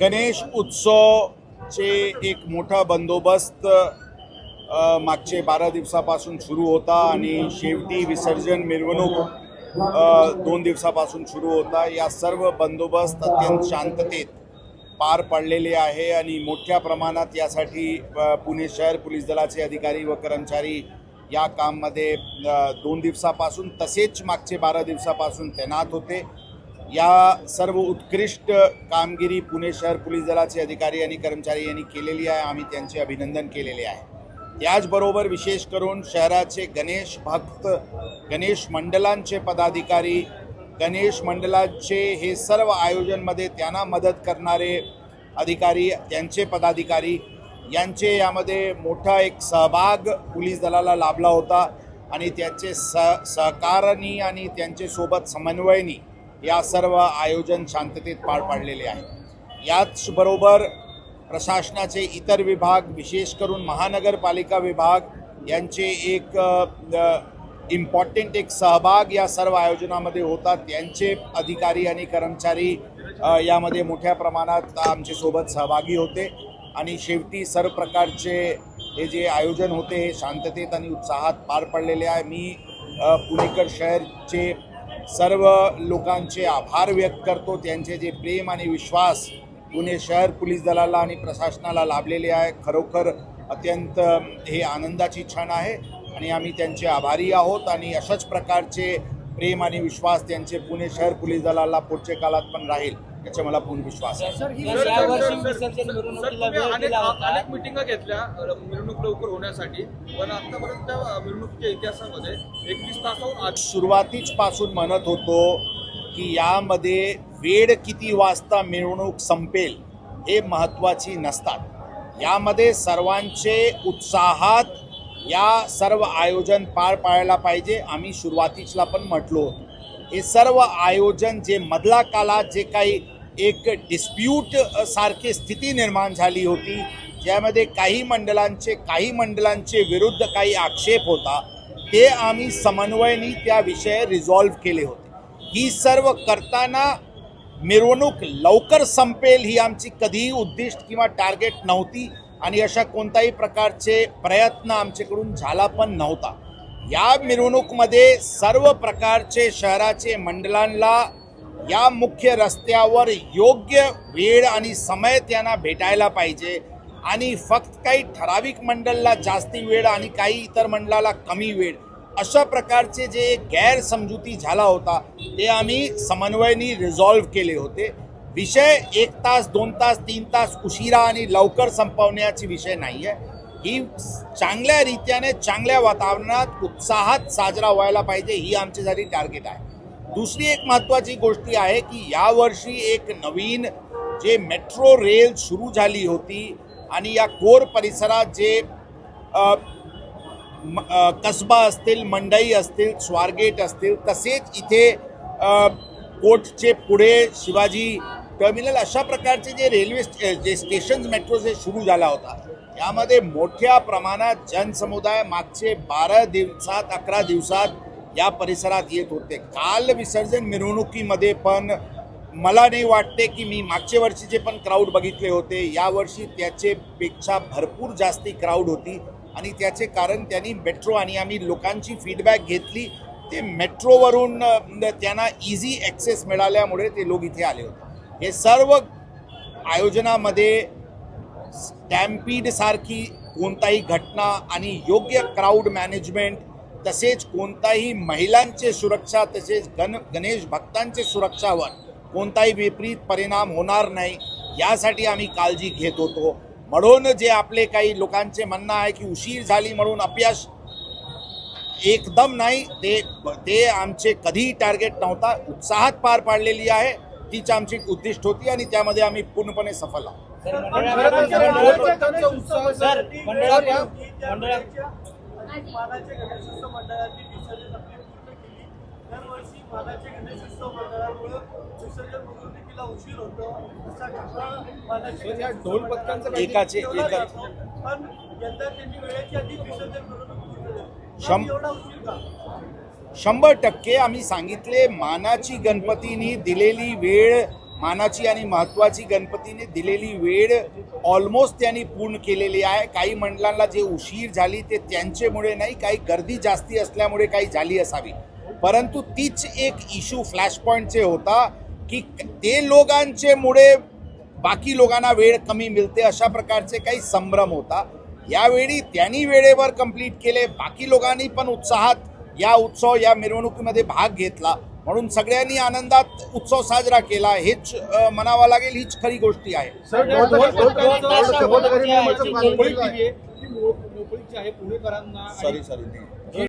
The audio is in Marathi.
गणेश उत्सवचे एक मोठा बंदोबस्त मागचे बारा दिवसापासून सुरू होता आणि शेवटी विसर्जन मिरवणूक दोन दिवसापासून सुरू होता. या सर्व बंदोबस्त अत्यंत शांततेत पार पडलेले आहे आणि मोठ्या प्रमाणात यासाठी पुणे शहर पोलीस दलाचे अधिकारी व कर्मचारी या काममध्ये दोन दिवसापासून तसेच मागचे बारा दिवसापासून तैनात होते. या सर्व उत्कृष्ट कामगिरी पुणे शहर पोलीस दलाचे अधिकारी आणि कर्मचारी यांनी केलेली आहे. आम्ही त्यांचे अभिनंदन केलेले आहे. त्याचबरोबर विशेष करून शहराचे गणेश भक्त गणेश मंडलांचे पदाधिकारी गणेश मंडलाचे हे सर्व आयोजनमध्ये त्यांना मदत करणारे अधिकारी त्यांचे पदाधिकारी यांचे यामध्ये मोठा एक सहभाग पोलीस दलाला लाभला होता आणि त्यांचे स सहकारानी आणि त्यांचे सोबत समन्वयनी या सर्व आयोजन शांततेत पार पाडलेले आहे. याचबरोबर प्रशासनाचे इतर विभाग विशेष करून महानगरपालिका विभाग यांचे एक इम्पॉर्टंट एक सहभाग या सर्व आयोजनामध्ये होतात. त्यांचे अधिकारी आणि कर्मचारी यामध्ये मोठ्या प्रमाणात आमचे सोबत सहभागी होते. आणि शेवटी सर्व प्रकारचे हे जे आयोजन होते हे शांततेत आणि उत्साहात पार पडलेले आहे. मी पुणेकर शहरचे सर्व लोकांचे आभार व्यक्त करतो. त्यांचे जे प्रेम आणि विश्वास पुणे शहर पोलीस दलाला आणि प्रशासनाला लाभलेले आहे खरोखर अत्यंत हे आनंदाची क्षण आहे. आणि आम्ही त्यांचे आभारी आहोत आणि अशाच प्रकारचे प्रेम आणि विश्वास त्यांचे पुणे शहर पोलीस दलाला पुढच्या काळात पण राहील. याचा मला पूर्ण विश्वास आहे. अनेक दिला होता. अनेक मिटिंगा घेतल्या मिरवणूक लवकर होण्यासाठी. पण आतापर्यंत त्या मिरवणुकीच्या इतिहासामध्ये एकवीस तासाहून आधी सुरुवातीपासून म्हणत होतो की यामध्ये वेळ किती वाजता मिरवणूक संपेल हे महत्त्वाची नसतात. यामध्ये सर्वांचे उत्साहात या सर्व आयोजन पार पाडायला पाहिजे. आम्ही सुरुवातीला पण म्हटलो होतो. हे सर्व आयोजन जे मधला काळात जे काही एक डिस्प्यूट सारखी स्थिती निर्माण झाली होती. ज्यामध्ये काही मंडळांचे काही मंडळांचे विरुद्ध काही आक्षेप होता ते आम्ही समन्वयनी त्या विषय रिझॉल्व्ह केले होते. ही सर्व करताना मिरवणूक लवकर संपेल ही आमची कधीही उद्दिष्ट किंवा टार्गेट नव्हती आणि अशा कोणत्याही प्रकारचे प्रयत्न आमच्याकडून झाला पण नव्हता. या मिरवणूकमध्ये सर्व प्रकारचे शहराचे मंडळांना या मुख्य रस्त्यावर योग्य वेळ आणि समय त्यांना भेटायला पाहिजे. आणि फक्त काही ठराविक मंडळला जास्ती वेळ आणि काही इतर मंडळाला कमी वेळ अशा प्रकारचे जे गैरसमजुती झाला होता ते आम्ही समन्वयनी रिझॉल्व्ह केले होते. विषय एक तास दोन तास तीन तास उशिरा आणि लवकर संपवण्याची विषय नाही आहे ही चांगल्या रीत्याने चांगल्या वातावरणात उत्साहात साजरा व्हायला पाहिजे ही आमच्यासाठी टार्गेट आहे. दुसरी एक महत्त्वाची गोष्टी आहे की यावर्षी एक नवीन जे मेट्रो रेल सुरू झाली होती आणि या कोर परिसरात जे म- कसबा असतील मंडई असतील स्वारगेट असतील तसेच इथे कोटचे पुढे शिवाजी टर्मिनल अशा प्रकारचे जे रेल्वे स्टे- जे स्टेशन मेट्रो जे सुरू झाला होता. यामध्ये मोठ्या प्रमाणात जनसमुदाय मागचे बारा दिवसात अकरा दिवसात या परिसरात येत होते. काल विसर्जन मिरवणुकीमध्ये पण मला नाही वाटते की मी मागच्या वर्षीचे पण क्राऊड बघितले होते यावर्षी त्याचे पेक्षा भरपूर जास्ती क्राऊड होती. आणि त्याचे कारण त्यांनी मेट्रो आणि आम्ही लोकांची फीडबॅक घेतली. ते मेट्रोवरून त्यांना इझी ॲक्सेस मिळाल्यामुळे ते लोक इथे आले होते. हे सर्व आयोजनामध्ये स्टॅम्पीडसारखी कोणताही घटना आणि योग्य क्राऊड मॅनेजमेंट तसेच कोणताही महिलांचे सुरक्षा तसेच गण गणेश भक्तांचे सुरक्षावर कोणताही विपरीत परिणाम होणार नाही यासाठी आम्ही काळजी घेत होतो. म्हणून जे आपले काही लोकांचे म्हणणं आहे की उशीर झाली म्हणून अपयश एकदम नाही ते ते आमचे कधीही टार्गेट नव्हता उत्साहात पार पाडलेली आहे तीच आमची उद्दिष्ट होती आणि त्यामध्ये आम्ही पूर्णपणे सफल आहोत. मानाचे गणेशोत्सव विसर्जन आपली पूर्ण केली. दरवर्षी मानाचे गणेशोत्सव मंडळामुळे विसर्जन उशीर होतो असा घटना ढोल पथकांचं काही- एकाचे-. पण यंदा त्यांनी वेळेच्या आधी विसर्जन एवढा उशीर का? शंभर टक्के आम्ही सांगितले मानाची गणपतीनी दिलेली वेळ मानाची आणि महत्वाची गणपतीने दिलेली वेळ ऑलमोस्ट त्यांनी पूर्ण केलेली आहे. काही मंडळांना जे उशीर झाली ते त्यांच्यामुळे नाही काही गर्दी जास्ती असल्यामुळे काही झाली असावी. परंतु तीच एक इश्यू फ्लॅश पॉईंटचे होता की ते लोकांचे मुळे बाकी लोकांना वेळ कमी मिळते अशा प्रकारचे काही संभ्रम होता. यावेळी त्यांनी वेळेवर कंप्लीट केले बाकी लोकांनी पण उत्साहात या उत्सव या मिरवणुकीमध्ये भाग घेतला. म्हणून सगळ्यांनी आनंदात उत्सव साजरा केला हेच म्हणावं लागेल हीच खरी गोष्टी आहे सॉरी सॉरी